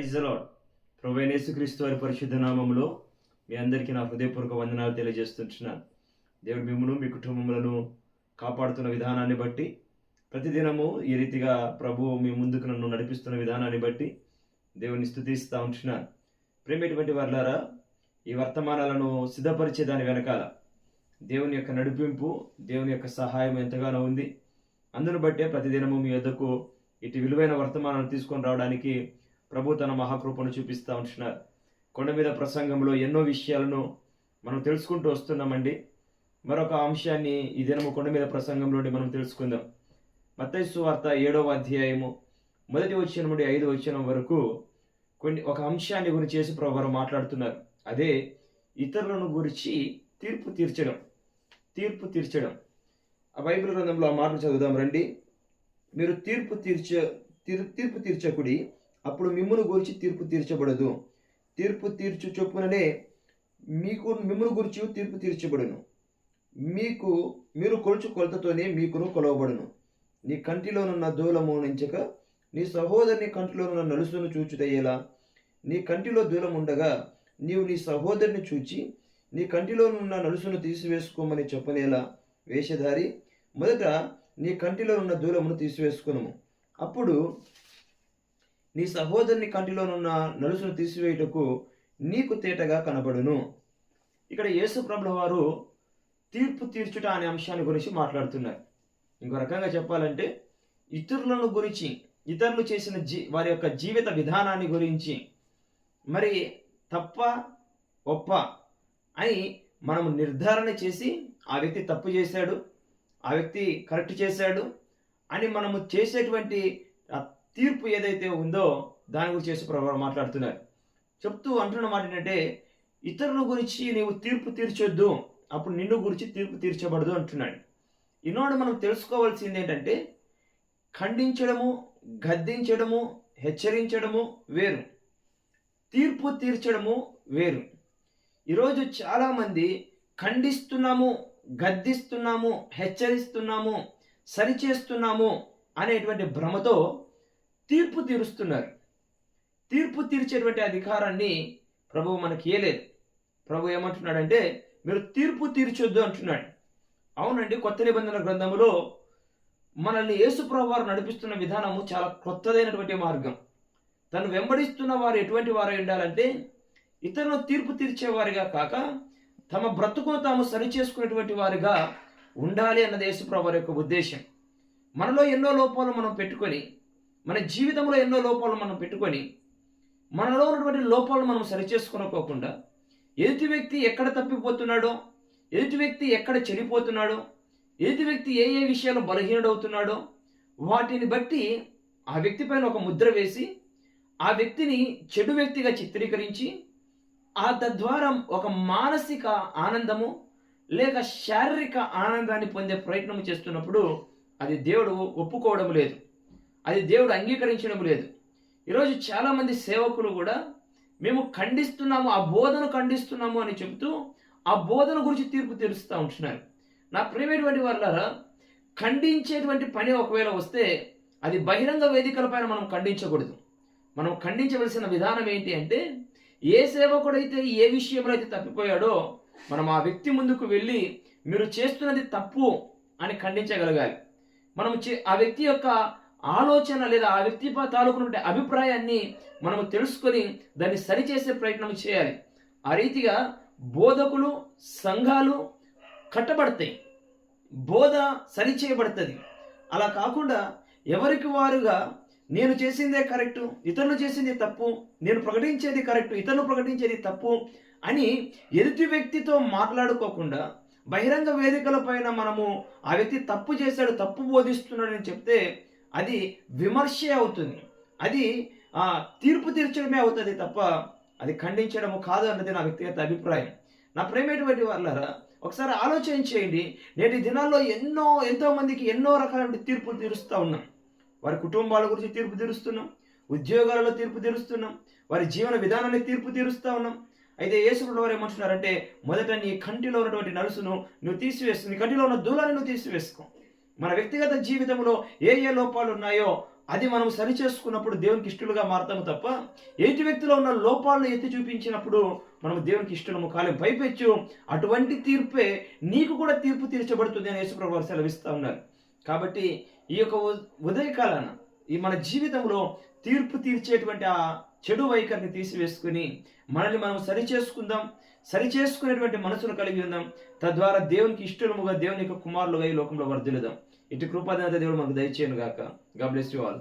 Praise lord క్రీస్తు వారి పరిశుద్ధ నామంలో మీ అందరికీ నా హృదయపూర్వక వందనాలు తెలియజేస్తుంటున్నాను. దేవుడు మిమ్మల్ని మీ కుటుంబములను కాపాడుతున్న విధానాన్ని బట్టి ప్రతిదినము ఈ రీతిగా ప్రభు మీ ముందుకు నన్ను నడిపిస్తున్న విధానాన్ని బట్టి దేవుని స్థుతిస్తూ ఉంటున్నాను. ప్రేమేటువంటి వర్లారా ఈ వర్తమానాలను సిద్ధపరిచే దాని వెనకాల దేవుని యొక్క నడిపింపు దేవుని యొక్క సహాయం ఎంతగానో ఉంది. అందును బట్టే ప్రతిదినము మీ వద్దకు ఇటు విలువైన వర్తమానాలు తీసుకొని రావడానికి ప్రభు తన మహాకృపను చూపిస్తూ ఉంటున్నారు కొండ మీద ప్రసంగంలో ఎన్నో విషయాలను మనం తెలుసుకుంటూ వస్తున్నామండి. మరొక అంశాన్ని ఈ దినము కొండ మీద ప్రసంగంలోని మనం తెలుసుకుందాం. మత్తైసు వార్త ఏడవ అధ్యాయము మొదటి వచ్చిన నుండి ఐదు వచ్చిన వరకు కొన్ని ఒక అంశాన్ని గురించి చేసి ప్రభు మాట్లాడుతున్నారు. అదే ఇతరులను గురించి తీర్పు తీర్చడం తీర్పు తీర్చడం. ఆ బైబిల్ గ్రంథంలో ఆ మాటలు చదువుదాం రండి. మీరు తీర్పు తీర్చ తీర్పు తీర్చకుడి అప్పుడు మిమ్మును గురించి తీర్పు తీర్చబడదు తీర్పు తీర్చు చొప్పుననే మీకు మిమ్మును గురించి తీర్పు తీర్చబడును. మీకు మీరు కొలుచు కొలతతోనే మీకును కొలవబడును. నీ కంటిలోనున్న దూలము నుంచక నీ సహోదరుని కంటిలోనున్న నలుసును చూచుటయ్యేలా నీ కంటిలో దూలం ఉండగా నీవు నీ సహోదరుని చూచి నీ కంటిలోనున్న నలుసును తీసివేసుకోమని చెప్పనేలా వేషధారి మొదట నీ కంటిలోనున్న దూలమును తీసివేసుకును అప్పుడు నీ సహోదరుని కంటిలోనున్న నలుసును తీసివేయుటకు నీకు తేటగా కనబడును. ఇక్కడ యేసు ప్రభుల వారు తీర్పు తీర్చుట అనే అంశాన్ని గురించి మాట్లాడుతున్నారు. ఇంకో రకంగా చెప్పాలంటే ఇతరులను గురించి ఇతరులు చేసిన జీ వారి యొక్క జీవిత విధానాన్ని గురించి మరి తప్ప ఒప్ప అని మనం నిర్ధారణ చేసి ఆ వ్యక్తి తప్పు చేశాడు ఆ వ్యక్తి కరెక్ట్ చేశాడు అని మనము చేసేటువంటి తీర్పు ఏదైతే ఉందో దాని గురించి యేసుప్రభు మాట్లాడుతున్నారు. చెప్తూ అంటున్న మాట ఏంటంటే ఇతరుల గురించి నీవు తీర్పు తీర్చొద్దు అప్పుడు నిన్ను గురించి తీర్పు తీర్చబడదు అంటున్నాడు. ఈనాడు మనం తెలుసుకోవాల్సింది ఏంటంటే ఖండించడము గద్దించడము హెచ్చరించడము వేరు. తీర్పు తీర్చడము వేరు. ఈరోజు చాలామంది ఖండిస్తున్నాము గద్దిస్తున్నాము హెచ్చరిస్తున్నాము సరిచేస్తున్నాము అనేటువంటి భ్రమతో తీర్పు తీరుస్తున్నారు. తీర్పు తీర్చేటువంటి అధికారాన్ని ప్రభువు మనకి ఇయ్యలేదు. ప్రభు ఏమంటున్నాడంటే మీరు తీర్పు తీర్చొద్దు అంటున్నాడు. అవునండి కొత్త నిబంధన గ్రంథములో మనల్ని యేసుప్రభు వారు నడిపిస్తున్న విధానము చాలా కొత్తదైనటువంటి మార్గం. తను వెంబడిస్తున్న వారు ఎటువంటి వారు ఉండాలంటే ఇతరులను తీర్పు తీర్చేవారిగా కాక తమ బ్రతుకును తాము సరిచేసుకునేటువంటి వారిగా ఉండాలి అన్నది యేసుప్రభు వారి యొక్క ఉద్దేశం. మనలో ఎన్నో లోపాలు మనం పెట్టుకొని మన జీవితంలో ఎన్నో లోపాలు మనం పెట్టుకొని మనలో ఉన్నటువంటి లోపాలు మనం సరిచేసుకునుకోకుండా ఎదుటి వ్యక్తి ఎక్కడ తప్పిపోతున్నాడో ఎదుటి వ్యక్తి ఎక్కడ చెడిపోతున్నాడో ఎదుటి వ్యక్తి ఏ ఏ విషయాలు బలహీనుడవుతున్నాడో వాటిని బట్టి ఆ వ్యక్తి పైన ఒక ముద్ర వేసి ఆ వ్యక్తిని చెడు వ్యక్తిగా చిత్రీకరించి ఆ తద్వారా ఒక మానసిక ఆనందము లేక శారీరక ఆనందాన్ని పొందే ప్రయత్నం చేస్తున్నప్పుడు అది దేవుడు ఒప్పుకోవడం లేదు. అది దేవుడు అంగీకరించడం లేదు. ఈరోజు చాలామంది సేవకులు కూడా మేము ఖండిస్తున్నాము ఆ బోధను ఖండిస్తున్నాము అని చెబుతూ ఆ బోధన గురించి తీర్పు తీరుస్తూ ఉంటున్నారు. నా ప్రేమటువంటి వాళ్ళారా ఖండించేటువంటి పని ఒకవేళ వస్తే అది బహిరంగ వేదికలపైన మనం ఖండించకూడదు. మనం ఖండించవలసిన విధానం ఏంటి అంటే ఏ సేవకుడైతే ఏ విషయంలో అయితే తప్పిపోయాడో మనం ఆ వ్యక్తి ముందుకు వెళ్ళి మీరు చేస్తున్నది తప్పు అని ఖండించగలగాలి. మనం చే- ఆ వ్యక్తి యొక్క ఆలోచన లేదా ఆ వ్యక్తి తాలూకున్నటువంటి అభిప్రాయాన్ని మనము తెలుసుకొని దాన్ని సరిచేసే ప్రయత్నం చేయాలి. ఆ రీతిగా బోధకులు సంఘాలు కట్టబడతాయి. బోధ సరిచేయబడుతుంది. అలా కాకుండా ఎవరికి వారుగా నేను చేసిందే కరెక్టు ఇతరులు చేసింది తప్పు నేను ప్రకటించేది కరెక్టు ఇతరులు ప్రకటించేది తప్పు అని ఎదుటి వ్యక్తితో మాట్లాడుకోకుండా బహిరంగ వేదికల పైన మనము ఆ వ్యక్తి తప్పు చేశాడు తప్పు బోధిస్తున్నాడని చెప్తే అది విమర్శే అవుతుంది. అది తీర్పు తీర్చడమే అవుతుంది తప్ప అది ఖండించడము కాదు అన్నది నా వ్యక్తిగత అభిప్రాయం. నా ప్రేమేటువంటి వాళ్ళరా ఒకసారి ఆలోచన చేయండి. నేటి దినాల్లో ఎన్నో ఎంతోమందికి ఎన్నో రకాల తీర్పులు తీరుస్తూ ఉన్నాం. వారి కుటుంబాల గురించి తీర్పు తీరుస్తున్నాం. ఉద్యోగాలలో తీర్పు తీరుస్తున్నాం. వారి జీవన విధానాన్ని తీర్పు తీరుస్తూ ఉన్నాం. అయితే యేసుడు వారు ఏమంటున్నారంటే మొదట నీ కంటిలో ఉన్నటువంటి నలుసును నువ్వు తీసివేసు నీ కంటిలో ఉన్న దూలాన్ని నువ్వు తీసివేసుకో. మన వ్యక్తిగత జీవితంలో ఏ ఏ లోపాలు ఉన్నాయో అది మనం సరి చేసుకున్నప్పుడు దేవునికి ఇష్టలుగా మారతాము తప్ప ఎదుటి వ్యక్తిలో ఉన్న లోపాలను ఎత్తి చూపించినప్పుడు మనం దేవునికి ఇష్టము కాలే. పైపెచ్చు అటువంటి తీర్పే నీకు కూడా తీర్పు తీర్చబడుతుంది అని యేసుప్రభు వారు సెలవిస్తూ ఉన్నారు. కాబట్టి ఈ యొక్క ఉదయకాలన ఉదయకాలాన ఈ మన జీవితంలో తీర్పు తీర్చేటువంటి ఆ చెడు వైఖరిని తీసివేసుకుని మనల్ని మనం సరి చేసుకుందాం సరి చేసుకునేటువంటి మనసును కలిగి ఉందాం. తద్వారా దేవునికి ఇష్టముగా దేవుని యొక్క కుమారులుగా ఈ లోకంలో వర్ధిల్లుదాం. ఇటు కృపాదినత దేవుడు మనకు దయచేయను గాక గాడ్ బ్లెస్ యూ ఆల్